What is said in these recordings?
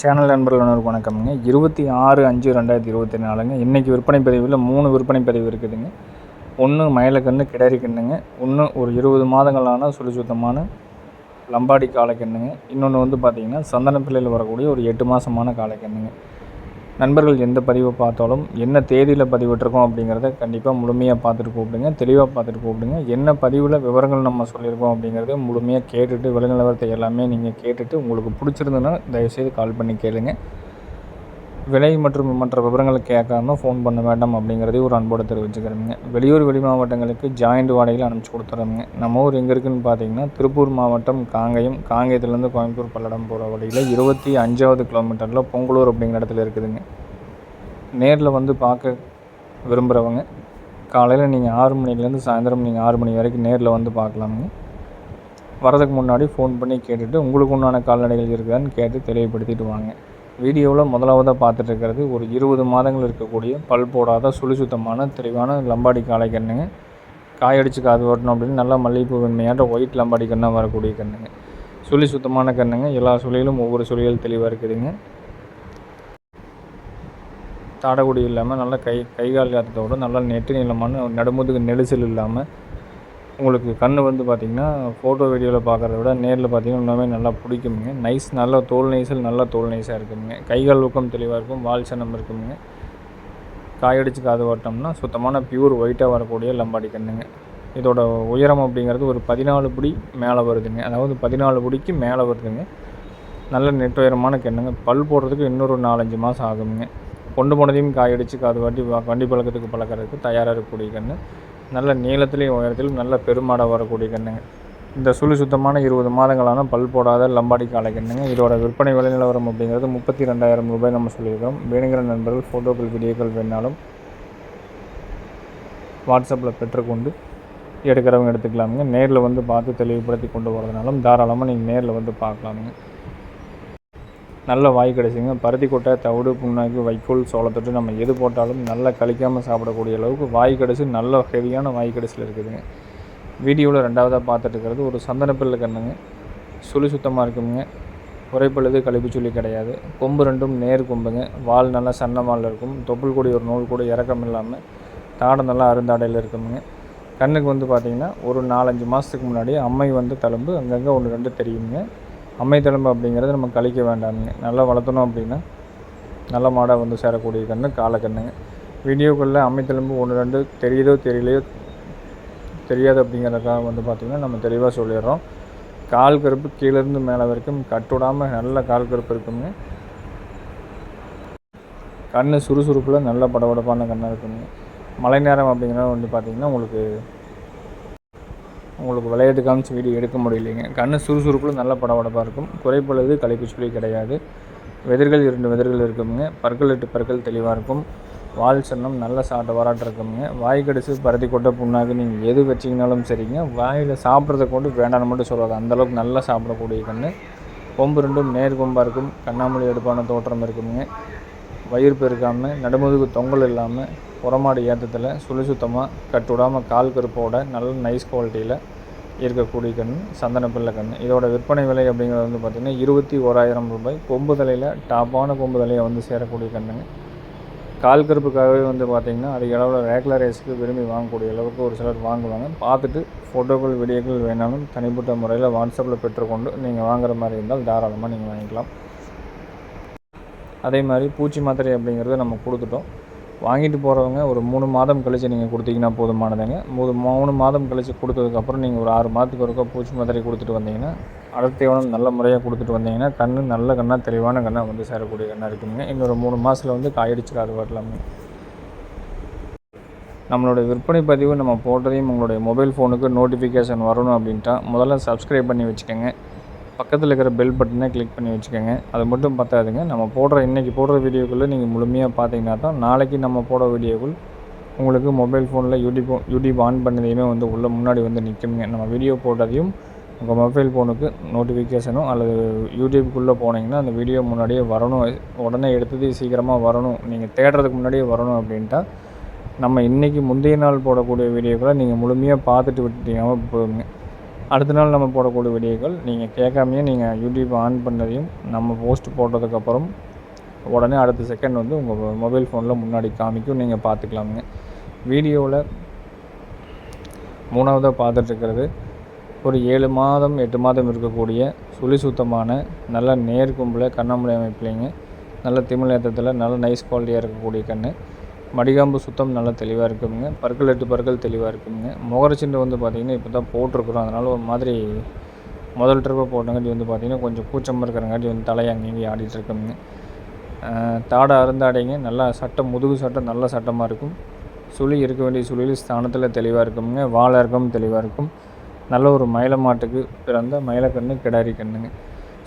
Channel நண்பர்கள் அனைவருக்கும் வணக்கம்ங்க. இருபத்தி ஆறு அஞ்சு ரெண்டாயிரத்தி இருபத்தி நாலுங்க. இன்றைக்கி விற்பனை பதிவில் மூணு விற்பனை பதிவு இருக்குதுங்க. ஒன்று மயிலக்கன்று கிடரி கண்ணுங்க ஒன்று ஒரு இருபது மாதங்களான சுழி சுத்தமான லம்பாடி காளைக்கண்ணுங்க. இன்னொன்று வந்து பார்த்திங்கன்னா சந்தன பிள்ளையில் வரக்கூடிய ஒரு எட்டு மாதமான காளைக்கண்ணுங்க. நண்பர்கள் எந்த பதிவை பார்த்தாலும் என்ன தேதியில் பதிவிட்டிருக்கோம் அப்படிங்கிறத கண்டிப்பாக முழுமையாக பார்த்துட்டு கூப்பிடுங்க தெளிவாக பார்த்துட்டு கூப்பிடுங்க. என்ன பதிவில் விவரங்கள் நம்ம சொல்லியிருக்கோம் அப்படிங்கிறத முழுமையாக கேட்டுட்டு விலநிலவரத்தை எல்லாமே நீங்கள் கேட்டுட்டு உங்களுக்கு பிடிச்சிருந்ததுன்னா தயவுசெய்து கால் பண்ணி கேளுங்க. விலை மற்றும் மற்ற விவரங்களை கேட்காம ஃபோன் பண்ண வேண்டாம் அப்படிங்கிறதையும் ஒரு அன்போடு தெரிவிச்சுக்கிறேங்க. வெளியூர் வெளி மாவட்டங்களுக்கு ஜாயிண்ட் வாடகையில் அனுப்பிச்சி கொடுத்துறோங்க. நம்ம ஊர் எங்கே இருக்குதுன்னு பார்த்தீங்கன்னா திருப்பூர் மாவட்டம் காங்கயம். காங்கயத்துலேருந்து கோயம்புத்தூர் பல்லடம் போகிற வழியில் இருபத்தி அஞ்சாவது கிலோமீட்டரில் பொங்கலூர் அப்படிங்கிற இடத்துல இருக்குதுங்க. நேரில் வந்து பார்க்க விரும்புகிறவங்க காலையில் நீங்கள் ஆறு மணிலேருந்து சாயந்தரம் நீங்கள் ஆறு மணி வரைக்கும் நேரில் வந்து பார்க்கலாமுங்க. வரதுக்கு முன்னாடி ஃபோன் பண்ணி கேட்டுட்டு உங்களுக்கு உண்டான கால்நடைகள் இருக்குதான்னு கேட்டு தெளிவுபடுத்திட்டு வாங்க. வீடியோவில் முதலாவதாக பார்த்துட்டு இருக்கிறது ஒரு இருபது மாதங்கள் இருக்கக்கூடிய பல் போடாத சுழி சுத்தமான தெளிவான லம்பாடி காளை கண்ணுங்க காயடிச்சு காது ஓட்டணும் அப்படின்னு நல்லா மல்லிகைப்பூ வெண்மையாட்ட ஒயிட் லம்பாடி கண்ணாக வரக்கூடிய கண்ணுங்க சுழி சுத்தமான கண்ணுங்க எல்லா சுழியிலும் ஒவ்வொரு சுழிகள் தெளிவாக இருக்குதுங்க. தாடகுடி இல்லாமல் நல்லா கை கை கால் காத்தத்தோடு நல்லா நெட்டு நீளமான நடுமுதுகு நெரிசல் இல்லாமல் உங்களுக்கு கண் வந்து பார்த்திங்கன்னா ஃபோட்டோ வீடியோவில் பார்க்குறத விட நேரில் பார்த்திங்கன்னா இன்னுமே நல்லா பிடிக்குமுங்க. நைஸ் நல்ல தோல் நைஸில் நல்ல தோல் நைஸாக இருக்குங்க கைகால் ஊக்கம் தெளிவாக இருக்கும் வால் சனம் இருக்குங்க காயடிச்சு காது ஓட்டம்னா சுத்தமான பியூர் ஒயிட்டாக வரக்கூடிய லம்பாடி கண்ணுங்க. இதோட உயரம் அப்படிங்கிறது ஒரு பதினாலு புடி மேலே வருதுங்க. அதாவது பதினாலு புடிக்கு மேலே வருதுங்க. நல்ல நெட் உயரமான கண்ணுங்க. பல் போடுறதுக்கு இன்னொரு நாலஞ்சு மாதம் ஆகுங்க கொண்டு போனதையும் காயடிச்சு அது வண்டி வண்டி பழக்கத்துக்கு பழக்கிறதுக்கு தயாராக இருக்கக்கூடிய கன்று. நல்ல நீளத்துலேயும் உயரத்திலும் நல்ல பெருமாடாக வரக்கூடிய கண்ணுங்க இந்த சுழி சுத்தமான இருபது மாதங்களான பல் போடாத லம்பாடி காலை கண்ணுங்க இதோட விற்பனை விலை நிலவரம் அப்படிங்கிறது முப்பத்தி ரெண்டாயிரம் ரூபாய் நம்ம சொல்லியிருக்கோம் வேணுங்கிற நண்பர்கள் ஃபோட்டோக்கள் வீடியோக்கள் வேணாலும் வாட்ஸ்அப்பில் பெற்றுக்கொண்டு எடுக்கிறவங்க எடுத்துக்கலாமுங்க. நேரில் வந்து பார்த்து தெளிவுபடுத்தி கொண்டு போகிறதுனாலும் தாராளமாக நீங்கள் நேரில் வந்து பார்க்கலாமுங்க. நல்ல வாய் கிடைச்சிங்க. பருத்தி கொட்டை தவிடு புண்ணாக்கு வைக்கோல் சோளத்தொட்டு நம்ம எது போட்டாலும் நல்லா கழிக்காமல் சாப்பிடக்கூடிய அளவுக்கு வாய் கடைசி நல்ல ஹெவியான வாய் கடைசியில் இருக்குதுங்க. வீடியோவில் ரெண்டாவதாக பார்த்துட்டு இருக்கிறது ஒரு சந்தனப்பில்லு கண்ணுங்க. சுழி சுத்தமாக இருக்குங்க. குறைப்பழுது கழிப்பு சொல்லி கிடையாது. கொம்பு ரெண்டும் நேர் கொம்புங்க. வால் நல்லா சன்னமாலில் இருக்கும். தொப்புள் கூடிய ஒரு நூல் கூட இறக்கம் இல்லாமல் தாடை நல்லா அருந்தாடையில் இருக்குங்க கண்ணுக்கு வந்து பார்த்திங்கன்னா ஒரு நாலஞ்சு மாதத்துக்கு முன்னாடி அம்மை வந்து தழும்பு அங்கங்கே ஒன்று ரெண்டு தெரியுங்க. அம்மை அப்படிங்கிறது நம்ம கழிக்க வேண்டாம்ங்க நல்லா வளர்த்தணும் அப்படின்னா நல்ல மாடாக வந்து சேரக்கூடிய கன்று காலக்கண்ணுங்க வீடியோக்களில் அம்மை ஒன்று ரெண்டு தெரியுதோ தெரியலையோ தெரியாது அப்படிங்கிறதுக்காக வந்து பார்த்திங்கன்னா நம்ம தெளிவாக சொல்லிடுறோம். கால் கருப்பு கீழேருந்து மேலே வரைக்கும் கட்டுடாமல் நல்ல கால் கருப்பு இருக்குங்க. கண் சுறுசுறுப்பில் நல்ல படபடப்பான கண்ணாக இருக்குங்க. மழை நேரம் அப்படிங்கிறது வந்து பார்த்திங்கன்னா உங்களுக்கு உங்களுக்கு விளையாட்டு காமிச்சு வீடியோ எடுக்க முடியலைங்க. கண் சுறுசுறுப்பில் நல்ல படபடப்பாக இருக்கும். குறைப்பொழுது களைப்பு கிடையாது. வெதிர்கள் இரண்டு வெதிர்கள் இருக்குங்க பற்கள் எட்டு பற்கள் தெளிவாக இருக்கும். வால் சன்னம் நல்ல சாப்பிட்ட வராட்டு இருக்குங்க வாய் கடிச்சு பருத்தி கொட்டை புண்ணாக்கு நீங்கள் எது வச்சிங்கனாலும் சரிங்க. வாயில் சாப்பிட்றத கொண்டு வேண்டாம்னு மட்டும் சொல்லாது. அந்தளவுக்கு நல்லா சாப்பிடக்கூடிய கன்று கொம்பு ரெண்டும் நேர் கொம்பாக இருக்கும். கண்ணாமொழி எடுப்பான தோற்றம் இருக்குங்க வயிறு பெருக்காமல் நடுமுதுகு தொங்கல் இல்லாமல் உரமாடு ஏற்றத்தில் சுழி சுத்தமாக கட்டுவிடாமல் கால் கருப்போட நல்ல நைஸ் குவாலிட்டியில் இருக்கக்கூடிய கண் சந்தன பிள்ளை கண் இதோட விற்பனை விலை அப்படிங்கிறது வந்து பார்த்திங்கன்னா இருபத்தி ஓராயிரம் ரூபாய். கொம்பு தலையில் டாப்பான கொம்பு தலையை வந்து சேரக்கூடிய கண்ணுங்க கால் கருப்புக்காகவே வந்து பார்த்திங்கன்னா அதிக அளவில் ரேக்லர் ரேஸுக்கு விரும்பி வாங்கக்கூடிய அளவுக்கு ஒரு சிலர் வாங்குவாங்க. பார்த்துட்டு ஃபோட்டோக்கள் வீடியோக்கள் வேணாலும் தனிப்பட்ட முறையில் வாட்ஸ்அப்பில் பெற்றுக்கொண்டு நீங்கள் வாங்குற மாதிரி இருந்தால் தாராளமாக நீங்கள் வாங்கிக்கலாம். அதே மாதிரி பூச்சி மாத்திரை அப்படிங்கிறத நம்ம கொடுத்துட்டோம். வாங்கிட்டு போகிறவங்க ஒரு மூணு மாதம் கழித்து நீங்கள் கொடுத்தீங்கன்னா போதுமானதுங்க. மூணு மூணு மாதம் கழித்து கொடுத்ததுக்கப்புறம் நீங்கள் ஒரு ஆறு மாதத்துக்கு ஒருக்கா பூச்சி மாத்திரை கொடுத்துட்டு வந்தீங்கன்னா அடர்த்தியவனம் நல்ல முறையாக கொடுத்துட்டு வந்தீங்கன்னா கண் நல்ல கண்ணாக தெளிவான கண்ணாக வந்து சேரக்கூடிய கண்ணாக இருக்குங்க. இன்னொரு மூணு மாதத்தில் வந்து காயடிச்சு வரலாமே நம்மளுடைய விற்பனை பதிவு நம்ம போட்டதையும் உங்களுடைய மொபைல் ஃபோனுக்கு நோட்டிஃபிகேஷன் வரணும் அப்படின்ட்டா முதல்ல சப்ஸ்கிரைப் பண்ணி வச்சுக்கோங்க. பக்கத்தில் இருக்கிற பெல் பட்டனை கிளிக் பண்ணி வச்சுக்கோங்க. அது மட்டும் பத்தாதுங்க. நம்ம போடுற இன்றைக்கி போடுற வீடியோக்குள்ளே நீங்கள் முழுமையாக பார்த்தீங்கன்னா தான் நாளைக்கு நம்ம போடுற வீடியோக்குள் உங்களுக்கு மொபைல் ஃபோனில் யூடியூப் யூடியூப் ஆன் பண்ணதையுமே வந்து உள்ளே முன்னாடி வந்து நிற்குங்க நம்ம வீடியோ போட்டதையும் உங்கள் மொபைல் ஃபோனுக்கு நோட்டிஃபிகேஷனும் அல்லது யூடியூப்குள்ளே போனீங்கன்னா அந்த வீடியோ முன்னாடியே வரணும். உடனே எடுத்தது சீக்கிரமாக வரணும். நீங்கள் தேடுறதுக்கு முன்னாடியே வரணும் அப்படின்ட்டா நம்ம இன்றைக்கி முந்தைய நாள் போடக்கூடிய வீடியோக்களை நீங்கள் முழுமையாக பார்த்துட்டு விட்டீங்கன்னா போதுங்க. அடுத்த நாள் நம்ம போடக்கூடிய வீடியோக்கள் நீங்கள் கேட்காமையே நீங்கள் யூடியூப் ஆன் பண்ணதையும் நம்ம போஸ்ட் போட்டதுக்கப்புறம் உடனே அடுத்த செகண்ட் வந்து உங்கள் மொபைல் ஃபோனில் முன்னாடி காமிக்கும் நீங்கள் பார்த்துக்கலாமுங்க. வீடியோவில் மூணாவதாக பார்த்துட்ருக்கிறது ஒரு ஏழு மாதம் எட்டு மாதம் இருக்கக்கூடிய சுழி சுத்தமான நல்ல நேர்கும்பில் கண்ணாமூலை அமைப்புலைங்க நல்ல திமிழ் ஏற்றத்தில் நல்ல நைஸ் குவாலிட்டியாக இருக்கக்கூடிய கன்று மடிகாம்பு சுத்தம் நல்லா தெளிவாக இருக்குங்க. பற்கள் எட்டு பற்கள் தெளிவாக இருக்குங்க. முகரச்சிண்டு வந்து பார்த்திங்கன்னா இப்போ தான் போட்டிருக்குறோம். அதனால் ஒரு மாதிரி முதல் ட்ரிப்பை போட்டங்காட்டி வந்து பார்த்திங்கன்னா கொஞ்சம் கூச்சமாக இருக்கிறங்காட்டி வந்து தலையை அங்கேயும் ஆடிட்டுருக்குங்க தாடை அருந்தாடைங்க. நல்லா சட்டம் முதுகு சட்டம் நல்ல சட்டமாக இருக்கும். சுழி இருக்க வேண்டிய சுழியில் ஸ்தானத்தில் தெளிவாக இருக்குங்க. வாழை இறக்கம் தெளிவாக இருக்கும். நல்ல ஒரு மயில மாட்டுக்கு பிறந்த மயிலக்கண்ணு கிடாரி கண்ணுங்க.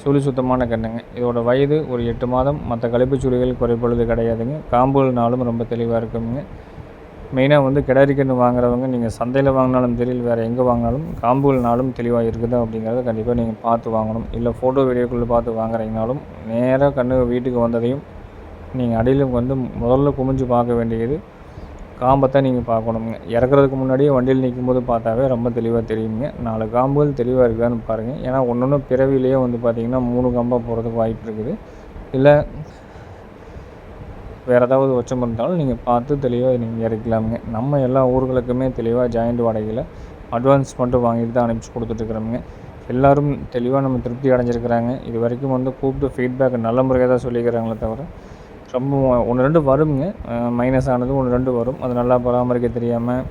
சுழி சுத்தமான கண்ணுங்க. இதோட வயது ஒரு எட்டு மாதம். மற்ற கழிப்பு சுழிகள் குறைப்பொழுது கிடையாதுங்க. காம்புகள்னாலும் ரொம்ப தெளிவாக இருக்குங்க. மெயினாக வந்து கிடாரி கன்று வாங்குறவங்க நீங்கள் சந்தையில் வாங்கினாலும் தெரியல வேறு எங்கே வாங்கினாலும் காம்புகள்னாலும் தெளிவாக இருக்குதா அப்படிங்கிறத கண்டிப்பாக நீங்கள் பார்த்து வாங்கணும். இல்லை ஃபோட்டோ வீடியோக்குள்ளே பார்த்து வாங்குறீங்கனாலும் நேராக கன்று வீட்டுக்கு வந்ததையும் நீங்கள் அடியில் வந்து முதல்ல குமிஞ்சு பார்க்க வேண்டியது காம்பை நீங்கள் பார்க்கணுங்க. இறக்குறதுக்கு முன்னாடியே வண்டியில் நிற்கும் போது பார்த்தாவே ரொம்ப தெளிவாக தெரியுங்க. நாலு காம்புகள் தெளிவாக இருக்கான்னு பாருங்கள் ஏன்னா ஒன்று ஒன்று பிறவிலேயே வந்து பார்த்திங்கன்னா மூணு காம்பாக போகிறதுக்கு வாய்ப்பு இருக்குது. இல்லை வேறு ஏதாவது ஒச்சம் இருந்தாலும் நீங்கள் பார்த்து தெளிவாக நீங்கள் இறக்கலாமுங்க. நம்ம எல்லா ஊர்களுக்குமே தெளிவாக ஜாயிண்ட் வாடகையில் அட்வான்ஸ் மட்டும் வாங்கிட்டு தான் அனுப்பிச்சி கொடுத்துட்ருக்குறோமுங்க எல்லோரும் தெளிவாக நம்ம திருப்தி அடைஞ்சிருக்கிறாங்க. இது வரைக்கும் வந்து கூப்பிட்டு ஃபீட்பேக் நல்ல முறையாக தான் சொல்லிக்கிறாங்களே தவிர ரொம்ப ஒன்று ரெண்டு வருங்க. மைனஸ் ஆனது ஒன்று ரெண்டு வரும். அது நல்லா பராமரிக்க தெரியாமல்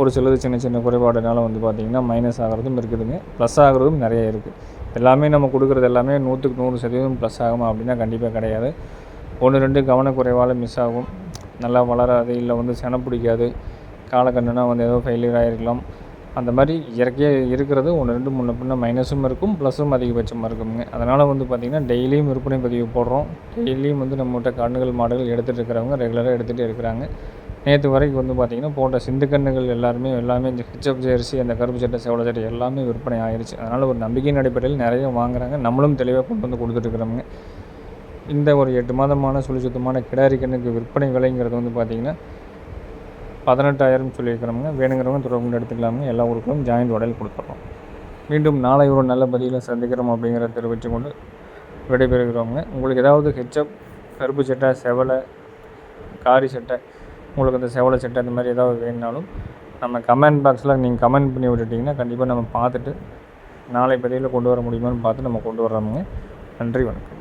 ஒரு சிலது சின்ன சின்ன குறைபாடுனால வந்து பார்த்திங்கன்னா மைனஸ் ஆகிறதும் இருக்குதுங்க. ப்ளஸ் ஆகிறதும் நிறைய இருக்குது எல்லாமே நம்ம கொடுக்குறது எல்லாமே நூற்றுக்கு நூறு சதவீதம் ப்ளஸ் ஆகுமா அப்படின்னா கண்டிப்பாக கிடையாது. ஒன்று ரெண்டு கவனக்குறைவால் மிஸ் ஆகும். நல்லா வளராது இல்லை வந்து சென பிடிக்காது காலக்கண்ணுனா வந்து ஏதோ ஃபெயிலியர் ஆகிருக்கலாம் அந்த மாதிரி இயற்கையாக இருக்கிறது ஒன்று ரெண்டு முன்ன பின்ன மைனஸும் இருக்கும் ப்ளஸும் அதிகபட்சமாக இருக்குங்க அதனால் வந்து பார்த்திங்கன்னா டெய்லியும் விற்பனை பதிவு போடுறோம். டெய்லியும் வந்து நம்மகிட்ட கண்ணுகள் மாடுகள் எடுத்துகிட்டு இருக்கிறவங்க ரெகுலராக எடுத்துகிட்டே இருக்கிறாங்க. நேற்று வரைக்கும் வந்து பார்த்திங்கன்னா போட்ட சிந்து கண்ணுகள் எல்லாருமே எல்லாமே இந்த ஹெச்எப் ஜெர்சி அந்த கருப்பு சட்டை செவல சட்டை எல்லாமே விற்பனை ஆயிடுச்சு அதனால் ஒரு நம்பிக்கையின் அடிப்படையில் நிறைய வாங்குறாங்க. நம்மளும் தெளிவாக கொண்டு வந்து கொடுத்துட்ருக்குறோங்க இந்த ஒரு எட்டு மாதமான சுழி சுத்தமான கிடாரி கண்ணுக்கு விற்பனை விலைங்கிறது வந்து பார்த்திங்கன்னா பதினெட்டாயிரம் சொல்லியிருக்கிறவங்க வேணுங்கிறவங்க தொடர்பு எடுத்துக்கலாமுங்க எல்லா ஊருக்கும் ஜாயிண்ட் உடல் கொடுத்துட்றோம் மீண்டும் நாளை ஒரு நல்ல பதிவில் சந்திக்கிறோம் அப்படிங்கிறத தெரிவித்து கொண்டு விடைபெறுகிறோங்க உங்களுக்கு ஏதாவது ஹெச்அப் கருப்பு சட்டை செவலை காரி சட்டை உங்களுக்கு அந்த செவலை சட்டை அந்த மாதிரி ஏதாவது வேணுனாலும் நம்ம கமெண்ட் பாக்ஸில் நீங்கள் கமெண்ட் பண்ணி விட்டுட்டிங்கன்னா கண்டிப்பாக நம்ம பார்த்துட்டு நாளை பதிவில் கொண்டு வர முடியுமான்னு பார்த்து நம்ம கொண்டு வர்றோமுங்க. நன்றி வணக்கம்.